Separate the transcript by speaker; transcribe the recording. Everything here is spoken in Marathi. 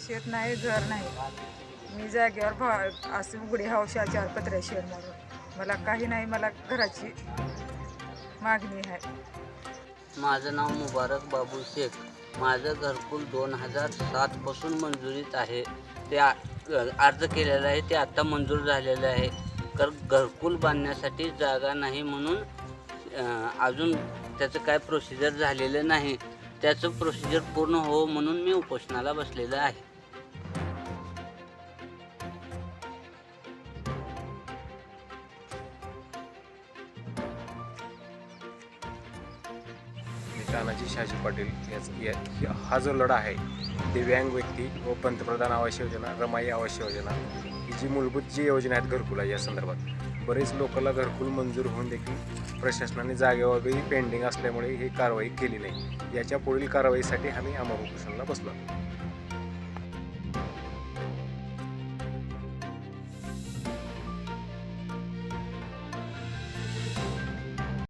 Speaker 1: शेत नाही घर नाही. मी जागेवर भा असं उघडे हौशा चार पत्र्या शेड मारून मला काही नाही मला घराची मागणी आहे.
Speaker 2: माझं नाव मुबारक बाबू शेख. माझं घरकुल दोन हजार सातपासून मंजुरीत आहे. ते आ- अर्ज केलेलं आहे ते आत्ता मंजूर झालेलं आहे. तर घरकुल बांधण्यासाठी जागा नाही म्हणून अजून त्याचं काय प्रोसिजर झालेलं नाही. त्याचं प्रोसिजर पूर्ण हो म्हणून मी उपोषणाला बसलेलं आहे.
Speaker 3: तानाजी शहाजी पाटील याच हा जो लढा आहे दिव्यांग व्यक्ती व पंतप्रधान आवास योजना रमाई आवास योजना ही जी मूलभूत जी योजना आहेत घरकुला या संदर्भात बरेच लोकांना घरकुल मंजूर होऊन देखील प्रशासनाने जागेवरही पेंडिंग असल्यामुळे ही कारवाई केली नाही. याच्या पुढील कारवाईसाठी आम्ही अमर उपोषणाला बसलो